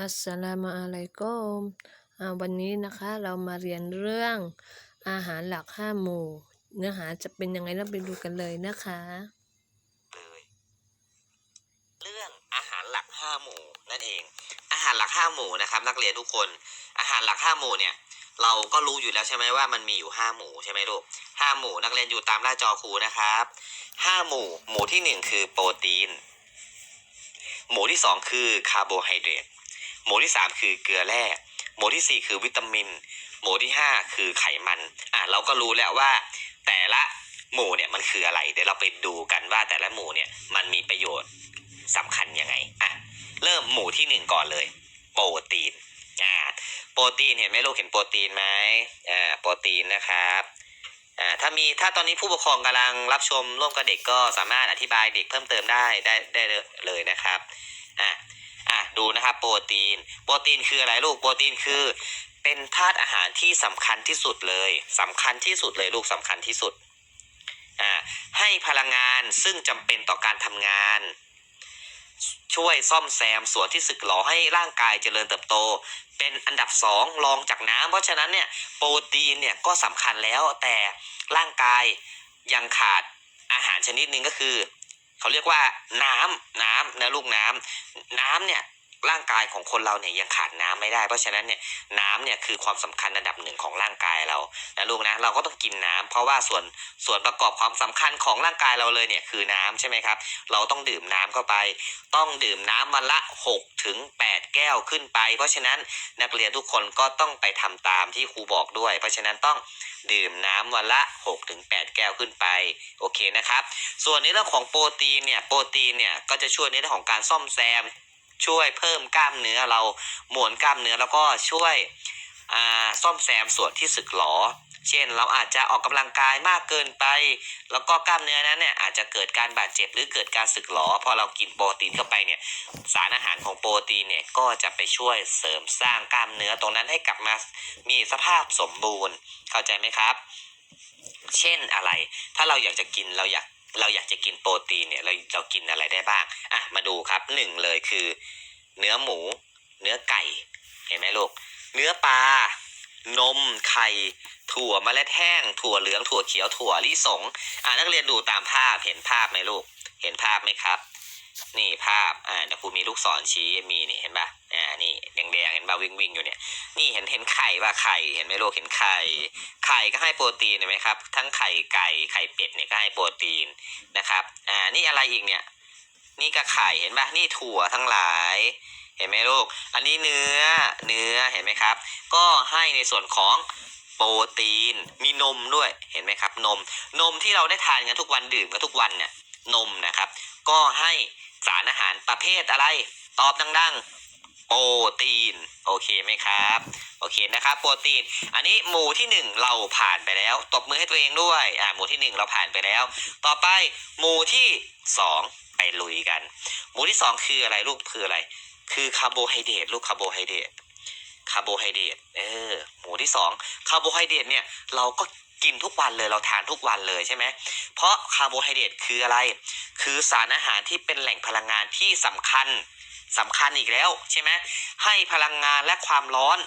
อัสสลามุอะลัยกุมวันนี้นะคะเรามาเรียนเรื่องอาหารหลักห้าหมู่ เนื้อหาจะเป็นยังไงเราไปดูกันเลยนะคะเลยเรื่องอาหารหลักห้าหมู่นั่นเอง อาหารหลักห้าหมู่นะครับ นักเรียนทุกคน อาหารหลักห้าหมู่เนี่ย เราก็รู้อยู่แล้วใช่ไหมว่ามันมีอยู่ห้าหมู่ใช่ไหมลูกห้าหมู่นักเรียนอยู่ตามหน้าจอครูนะครับห้าหมู่ หมู่ที่หนึ่งคือโปรตีน หมู่ที่สองคือคาร์โบไฮเดรต หมู่ที่สามคือเกลือแร่ หมู่ที่สี่คือวิตามิน หมู่ที่ห้าคือไขมัน อะเราก็รู้แล้วว่าแต่ละหมู่เนี่ยมันคืออะไร เดี๋ยวเราไปดูกันว่าแต่ละหมู่เนี่ยมันมีประโยชน์สำคัญยังไง อะเริ่มหมู่ที่หนึ่งก่อนเลย โปรตีน อ่า โปรตีนเห็นไหมลูกเห็นโปรตีนไหมอ่า โปรตีนนะครับอ่าถ้ามีถ้าตอนนี้ผู้ปกครองกำลังรับชมร่วมกับเด็กก็สามารถอธิบายเด็กเพิ่มเติมได้ได้ได้เลยนะครับ อะ อะดูนะครับโปรตีน โปรตีนคืออะไรลูก โปรตีนคือ เป็นธาตุอาหารที่สำคัญที่สุดเลยสำคัญที่สุดเลยลูกสำคัญที่สุดอ่าให้พลังงานซึ่งจำเป็นต่อการทำงาน ช่วยซ่อมแซมส่วนที่สึกหรอให้ร่างกายเจริญเติบโต เป็นอันดับสองรองจากน้ำเพราะฉะนั้นเนี่ยโปรตีนเนี่ยก็สำคัญแล้วแต่ร่างกายยังขาดอาหารชนิดหนึ่งก็คือ เขาเรียกว่าน้ำน้ำนะลูกน้ำน้ำเนี่ย ร่างกายของคนเราเนี่ยยังขาดน้ำไม่ได้ เพราะฉะนั้นเนี่ยน้ำเนี่ยคือความสำคัญอันดับหนึ่งของร่างกายเรานะลูกนะเราก็ต้องกินน้ำเพราะว่าส่วนส่วนประกอบความสำคัญของร่างกายเราเลยเนี่ยคือน้ำใช่ไหมครับ เราต้องดื่มน้ำเข้าไป ต้องดื่มน้ำวันละ6ถึง8แก้วขึ้นไป เพราะฉะนั้นนักเรียนทุกคนก็ต้องไปทำตามที่ครูบอกด้วย เพราะฉะนั้นต้องดื่มน้ำวันละ6ถึง8แก้วขึ้นไปโอเคนะครับ ส่วนในเรื่องของโปรตีนเนี่ยโปรตีนเนี่ยก็จะช่วยในเรื่องของการซ่อมแซม ช่วยเพิ่มกล้ามเนื้อเราหมวนกล้ามเนื้อแล้วก็ช่วยอ่าซ่อมแซมส่วนที่สึกหรอ เช่น เราอาจจะออกกำลังกายมากเกินไป แล้วก็กล้ามเนื้อนั้นเนี่ยอาจจะเกิดการบาดเจ็บหรือเกิดการสึกหรอ พอเรากินโปรตีนเข้าไปเนี่ยสารอาหารของโปรตีนเนี่ยก็จะไปช่วยเสริมสร้างกล้ามเนื้อตรงนั้นให้กลับมามีสภาพสมบูรณ์ เข้าใจไหมครับ เช่นอะไร ถ้าเราอยากจะกินเราอยาก เราอยากจะกินโปรตีนเนี่ยเราเรากินอะไรได้บ้างอะมาดูครับหนึ่งเลยคือ เนื้อหมู เนื้อไก่ เห็นไหมลูก เนื้อปลานมไข่ถั่วเมล็ดแห้ง ถั่วเหลืองถั่วเขียวถั่วลิสงอ่านักเรียนดูตามภาพเห็นภาพไหมลูก เห็นภาพไหมครับ นี่ภาพ อ่าเดี๋ยวครูมีลูกศรชี้มีนี่เห็นปะอ่า นี่แดงๆเห็นปะวิ่งวิ่งๆอยู่เนี่ย นี่เห็นเห็นไข่ป่ะไข่ เห็นไหมลูกเห็นไข่ ไข่ก็ให้โปรตีนเห็นไหมครับ ทั้งไข่ไก่ ไข่เป็ดเนี่ยก็ให้โปรตีนนะครับ อ่า นี่อะไรอีกเนี่ย นี่ก็ไข่ เห็นปะนี่ถั่วทั้งหลาย เห็นไหมลูก อันนี้เนื้อ เนื้อ เห็นไหมครับ ก็ให้ในส่วนของโปรตีน มีนมด้วย เห็นไหมครับ นม นมที่เราได้ทานกันทุกวันดื่มกันทุกวันเนี่ย นมนะครับ ก็ให้ สารอาหารประเภทอะไร ตอบดังๆ โปรตีน โอเคไหมครับ โอเคนะครับ โปรตีน อันนี้หมู่ที่หนึ่งเราผ่านไปแล้ว ตบมือให้ตัวเองด้วย อ่า หมู่ที่หนึ่งเราผ่านไปแล้ว ต่อไปหมู่ที่สองไปลุยกัน หมู่ที่สองคืออะไรลูก คืออะไร คือคาร์โบไฮเดรตลูกคาร์โบไฮเดรตคาร์โบไฮเดรตเออ หมู่ที่สองคาร์โบไฮเดรตเนี่ย เราก็ กินทุกวันเลยเราทานทุกวันเลยใช่ไหมเพราะคาร์โบไฮเดรตคืออะไร คือสารอาหารที่เป็นแหล่งพลังงานที่สำคัญสำคัญอีกแล้วใช่ไหมให้พลังงานและความร้อน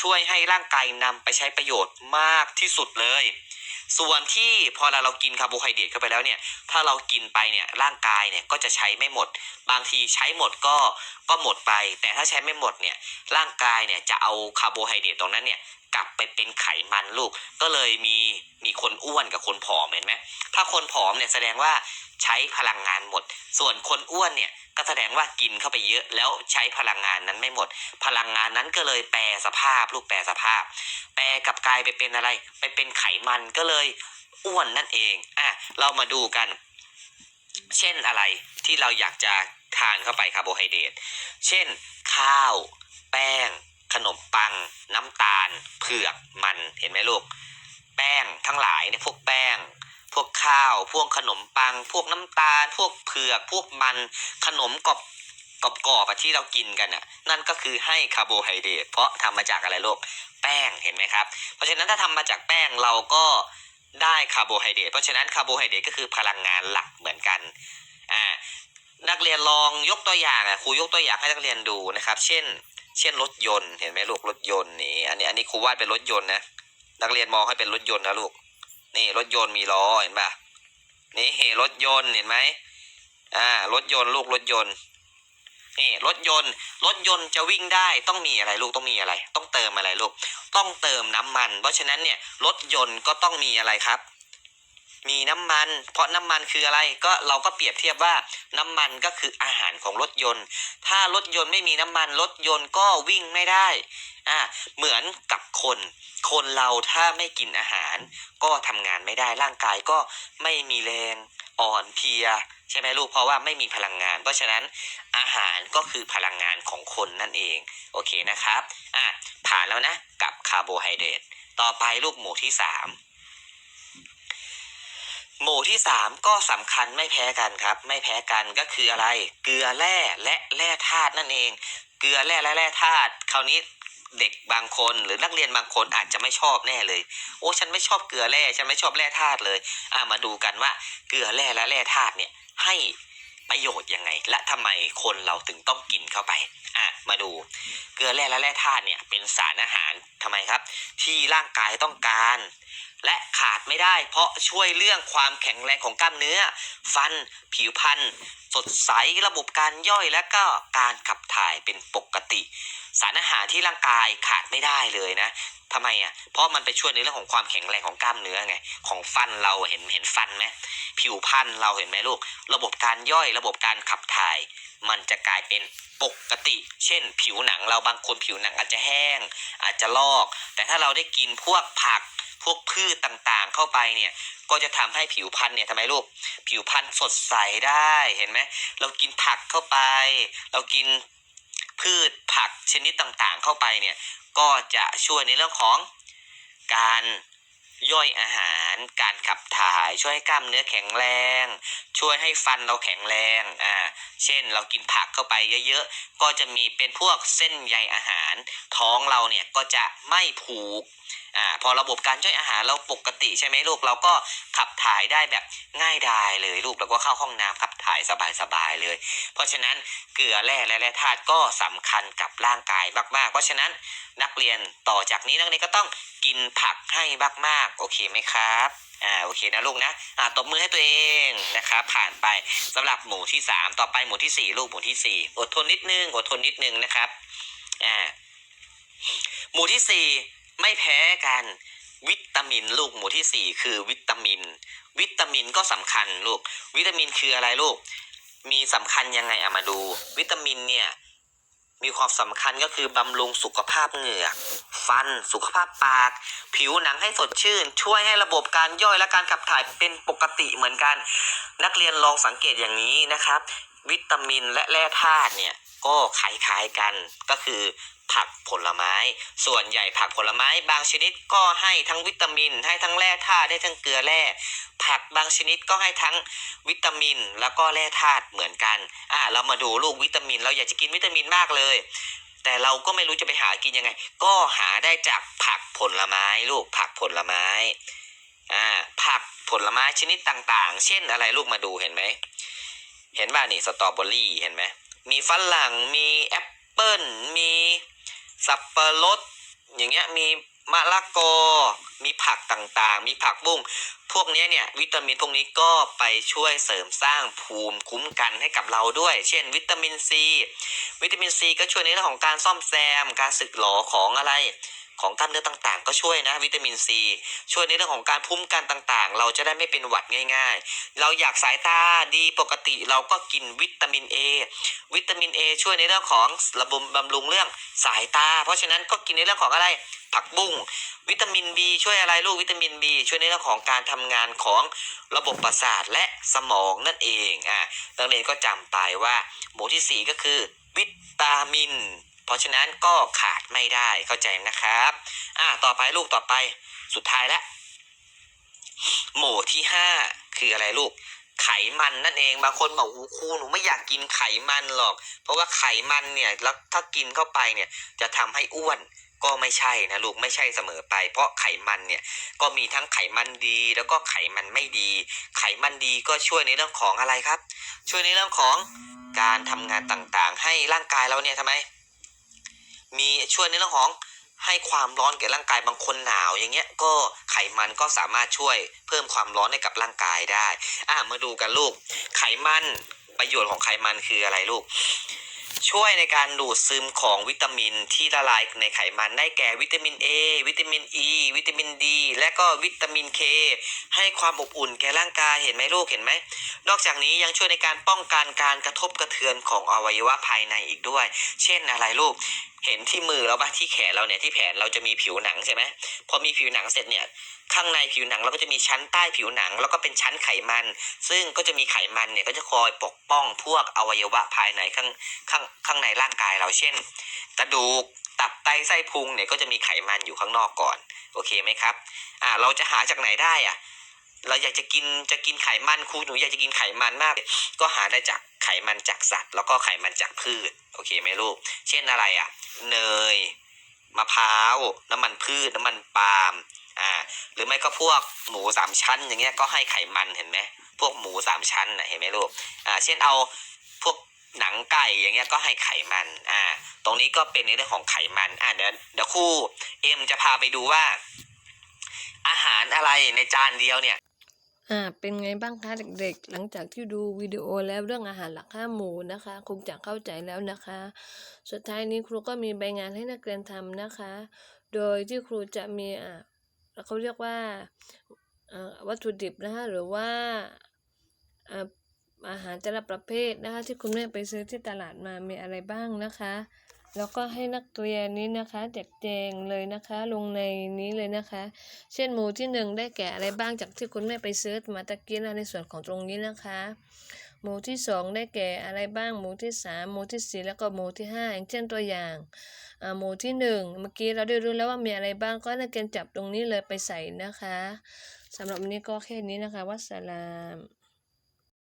ช่วยให้ร่างกายนำไปใช้ประโยชน์มากที่สุดเลย ส่วนที่พอเราเรากินคาร์โบไฮเดรตเข้าไปแล้วเนี่ย ถ้าเรากินไปเนี่ยร่างกายเนี่ยก็จะใช้ไม่หมด บางทีใช้หมดก็ก็หมดไป แต่ถ้าใช้ไม่หมดเนี่ยร่างกายเนี่ยจะเอาคาร์โบไฮเดรตตรงนั้นเนี่ย กลับไปเป็นไขมันลูก ก็เลยมีมีคนอ้วนกับคนผอมเห็นไหมถ้าคนผอมเนี่ยแสดงว่าใช้พลังงานหมด ส่วนคนอ้วนเนี่ยก็แสดงว่ากินเข้าไปเยอะแล้วใช้พลังงานนั้นไม่หมด พลังงานนั้นก็เลยแปรสภาพลูกแปรสภาพ แปรกับกลายไปเป็นอะไร ไปเป็นไขมันก็เลยอ้วนนั่นเองอะเรามาดูกัน เช่นอะไรที่เราอยากจะทานเข้าไปคาร์โบไฮเดรตเช่น ข้าว แป้ง ขนมปัง น้ำตาล เผือกมันเห็นไหมลูก แป้งทั้งหลายเนี่ยพวกแป้ง พวกข้าว พวกขนมปัง พวกน้ำตาล พวกเผือก พวกมัน ขนมกรอบกรอบกรอบที่เรากินกันอะนั่นก็คือให้คาร์โบไฮเดรตเพราะทำมาจากอะไรลูกแป้งเห็นไหมครับ เพราะฉะนั้นถ้าทำมาจากแป้งเราก็ได้คาร์โบไฮเดรตเพราะฉะนั้นคาร์โบไฮเดรตก็คือพลังงานหลักเหมือนกันอ่านักเรียนลองยกตัวอย่างอะครูยกตัวอย่างให้นักเรียนดูนะครับ เช่น เช่นรถยนต์เห็นไหมลูกรถยนต์นี่อันนี้อันนี้ครูวาดเป็นรถยนต์นะนักเรียนมองให้เป็นรถยนต์นะลูก นี่รถยนต์มีล้อเห็นปะนี่รถยนต์เห็นไหมอ่ารถยนต์ลูกรถยนต์นี่รถยนต์รถยนต์จะวิ่งได้ต้องมีอะไรลูกต้องมีอะไร ต้องเติมอะไรลูก ต้องเติมน้ำมัน เพราะฉะนั้นเนี่ยรถยนต์ก็ต้องมีอะไรครับ มีน้ำมัน เพราะน้ำมันคืออะไรก็เราก็เปรียบเทียบว่าน้ำมันก็คืออาหารของรถยนต์ ถ้ารถยนต์ไม่มีน้ำมันรถยนต์ก็วิ่งไม่ได้อ่าเหมือนกับคน คนเราถ้าไม่กินอาหาร ก็ทำงานไม่ได้ร่างกายก็ไม่มีแรงอ่อนเพลียใช่ไหมลูกเพราะว่าไม่มีพลังงาน เพราะฉะนั้นอาหารก็คือพลังงานของคนนั่นเองโอเคนะครับอะผ่านแล้วนะกับคาร์โบไฮเดรตต่อไปลูกหมู่ที่สาม หมู่ที่สามก็สำคัญไม่แพ้กันครับ ไม่แพ้กันก็คืออะไร เกลือแร่และแร่ธาตุนั่นเอง เกลือแร่และแร่ธาตุคราวนี้เด็กบางคนหรือนักเรียนบางคนอาจจะไม่ชอบแน่เลย โอ้ฉันไม่ชอบเกลือแร่ฉันไม่ชอบแร่ธาตุเลยอ่ามาดูกันว่าเกลือแร่และแร่ธาตุเนี่ยให้ประโยชน์ยังไง และทำไมคนเราถึงต้องกินเข้าไปอะมาดูเกลือแร่และแร่ธาตุเนี่ยเป็นสารอาหารทำไมครับ ที่ร่างกายต้องการ และขาดไม่ได้ เพราะช่วยเรื่องความแข็งแรงของกล้ามเนื้อ ฟัน ผิวพรรณสดใสระบบการย่อยและก็การขับถ่ายเป็นปกติ สารอาหารที่ร่างกายขาดไม่ได้เลยนะทำไมอะ เพราะมันไปช่วยในเรื่องของความแข็งแรงของกล้ามเนื้อไง ของฟันเราเห็นเห็นฟันไหมผิวพรรณเราเห็นไหมลูก ระบบการย่อยระบบการขับถ่าย มันจะกลายเป็นปกติ เช่น ผิวหนังเราบางคนผิวหนังอาจจะแห้ง อาจจะลอก แต่ถ้าเราได้กินพวกผัก พวกพืชต่างๆ เข้าไปเนี่ยก็จะทำให้ผิวพรรณเนี่ยทำไมลูกผิวพรรณสดใสได้เห็นไหมเรากินผักเข้าไป เรากินพืชผักชนิดต่างๆ เข้าไปเนี่ยก็จะช่วยในเรื่องของการย่อยอาหารการขับถ่าย ช่วยให้กล้ามเนื้อแข็งแรง ช่วยให้ฟันเราแข็งแรงอ่าเช่นเรากินผักเข้าไปเยอะๆ ก็จะมีเป็นพวกเส้นใยอาหาร ท้องเราเนี่ยก็จะไม่ผูก อ่าพอระบบการย่อยอาหารเราปกติใช่ไหมลูกเราก็ขับถ่ายได้แบบง่ายดายเลยลูกแล้วก็เข้าห้องน้ำขับถ่ายสบายๆเลย เพราะฉะนั้นเกลือแร่และแร่ธาตุก็สำคัญกับร่างกายมากๆ เพราะฉะนั้นนักเรียนต่อจากนี้นักเรียนก็ต้องกินผักให้มากๆโอเคไหมครับอ่าโอเคนะลูกนะอ่าตบมือให้ตัวเองนะครับผ่านไปสำหรับหมู่ที่สามต่อไปหมู่ที่สี่ลูกหมู่ที่สี่อดทนนิดนึงอดทนนิดนึงนะครับอ่าหมู่ที่สี่ ไม่แพ้กันวิตามินลูกหมู่ที่สี่คือวิตามิน วิตามินก็สำคัญลูก วิตามินคืออะไรลูก มีสำคัญยังไงเอะมาดู วิตามินเนี่ยมีความสำคัญก็คือบำรุงสุขภาพเหงือก ฟันสุขภาพปาก ผิวหนังให้สดชื่น ช่วยให้ระบบการย่อยและการขับถ่ายเป็นปกติเหมือนกัน นักเรียนลองสังเกตอย่างนี้นะครับ วิตามินและแร่ธาตุเนี่ย ก็คล้ายๆกันก็คือผักผลไม้ ส่วนใหญ่ผักผลไม้บางชนิดก็ให้ทั้งวิตามิน ให้ทั้งแร่ธาตุได้ทั้งเกลือแร่ ผักบางชนิดก็ให้ทั้งวิตามินแล้วก็แร่ธาตุเหมือนกันอ่าเรามาดูลูกวิตามิน เราอยากจะกินวิตามินมากเลย แต่เราก็ไม่รู้จะไปหากินยังไง ก็หาได้จากผักผลไม้ลูกผักผลไม้อ่าผักผลไม้ชนิดต่างๆ เช่นอะไรลูกมาดูเห็นไหมเห็นป่ะนี่สตรอเบอรี่เห็นไหม มีฝรั่ง มีแอปเปิ้ล มีสับปะรด อย่างเงี้ย มีมะละกอ มีผักต่างๆ มีผักบุ้ง พวกเนี้ยเนี่ยวิตามินพวกนี้ก็ไปช่วยเสริมสร้างภูมิคุ้มกันให้กับเราด้วย เช่น วิตามินซี วิตามินซีก็ช่วยในเรื่องของการซ่อมแซม การสึกหรอของอะไร ของกล้ามเนื้อต่างๆ ก็ช่วยนะวิตามินซีช่วยในเรื่องของการพุ่มกันต่างๆ เราจะได้ไม่เป็นหวัดง่าย ๆ เราอยากสายตาดีปกติเราก็กินวิตามิน A วิตามิน A ช่วยในเรื่องของระบบบำรุงเรื่องสายตา เพราะฉะนั้นก็กินในเรื่องของอะไรผักบุ้งวิตามิน B ช่วยอะไรลูกวิตามิน B ช่วยในเรื่องของการทำงานของระบบประสาทและสมองนั่นเองอะนักเรียนก็จำไปว่า หมู่ที่สี่ก็คือวิตามิน เพราะฉะนั้นก็ขาดไม่ได้เข้าใจนะครับ อ่าต่อไปลูกต่อไปสุดท้ายแล้วหมู่ที่ห้าคืออะไรลูก ไขมันนั่นเองบางคนบอกโอ้ครูหนูไม่อยากกินไขมันหรอก เพราะว่าไขมันเนี่ยแล้วถ้ากินเข้าไปเนี่ยจะทำให้อ้วนก็ไม่ใช่นะลูกไม่ใช่เสมอไป เพราะไขมันเนี่ยก็มีทั้งไขมันดีแล้วก็ไขมันไม่ดี ไขมันดีก็ช่วยในเรื่องของอะไรครับ ช่วยในเรื่องของการทำงานต่างๆ ให้ร่างกายเราเนี่ยทำไม มีช่วยในเรื่องของให้ความร้อนแก่ร่างกายบางคนหนาวอย่างเงี้ยก็ไขมันก็สามารถช่วยเพิ่มความร้อนให้กับร่างกายได้ อะมาดูกันลูก ไขมันประโยชน์ของไขมันคืออะไรลูก ช่วยในการดูดซึมของวิตามินที่ละลายในไขมันได้แก่วิตามิน A วิตามิน E วิตามิน D และก็วิตามิน K ให้ความอบอุ่นแก่ร่างกายเห็นไหมลูกเห็นไหม นอกจากนี้ยังช่วยในการป้องกันการกระทบกระเทือนของอวัยวะภายในอีกด้วย เช่นอะไรลูก เห็นที่มือเราปะที่แขนเราเนี่ยที่แขนเราจะมีผิวหนังใช่ไหมพอมีผิวหนังเสร็จเนี่ยข้างในผิวหนังเราก็จะมีชั้นใต้ผิวหนัง แล้วก็เป็นชั้นไขมัน ซึ่งก็จะมีไขมันเนี่ยก็จะคอยปกป้องพวกอวัยวะภายในข้างข้างข้างในร่างกายเราเช่น กระดูกตับไตไส้พุงเนี่ยก็จะมีไขมันอยู่ข้างนอกก่อน โอเคไหมครับอ่าเราจะหาจากไหนได้อะ เราอยากจะกินจะกินไขมันครูหนูอยากจะกินไขมันมาก ก็หาได้จากไขมันจากสัตว์ แล้วก็ไขมันจากพืชโอเคไหมลูก เช่นอะไรอะเนยมะพร้าวน้ำมันพืชน้ำมันปาล์มอ่าหรือไม่ก็พวกหมูสามชั้น อย่างเงี้ยก็ให้ไขมันเห็นไหมพวกหมูสามชั้นนะเห็นไหมลูกอ่าเช่นเอาพวกหนังไก่อย่างเงี้ยก็ให้ไขมันอ่าตรงนี้ก็เป็นในเรื่องของไขมันอ่าเดี๋ยวเดี๋ยวครูเอ็มจะพาไปดูว่า อาหารอะไรในจานเดียวเนี่ย อ่า เป็นไงบ้างคะเด็ก ๆ หลังจากที่ดูวิดีโอแล้วเรื่องอาหารหลักห้าหมู่นะคะ คงจะเข้าใจแล้วนะคะ สุดท้ายนี้ครูก็มีใบงานให้นักเรียนทำนะคะ โดยที่ครูจะมีอ่าเขาเรียกว่าอ่อวัตถุดิบนะคะหรือว่าอ่าอาหารแต่ละประเภทนะคะ ที่คุณแม่ไปซื้อที่ตลาดมามีอะไรบ้างนะคะ แล้วก็ให้นักเรียนนี้นะคะแจกแจงเลยนะคะ ลงในนี้เลยนะคะ เช่นหมู่ที่หนึ่งได้แก่อะไรบ้างจากที่คุณแม่ไปเซื้อมาตะกี้นะในส่วนของตรงนี้นะคะ หมู่ที่สองได้แก่อะไรบ้างหมู่ที่สามหมู่ที่สี่แล้วก็หมู่ที่ห้าอย่างเช่นตัวอย่างหมู่ที่หนึ่งเมื่อกี้เราได้รู้แล้วว่ามีอะไรบ้างก็นักเรียนจับตรงนี้เลยไปใส่นะคะสำหรับวันนี้ก็แค่นี้นะคะ วัสสลาม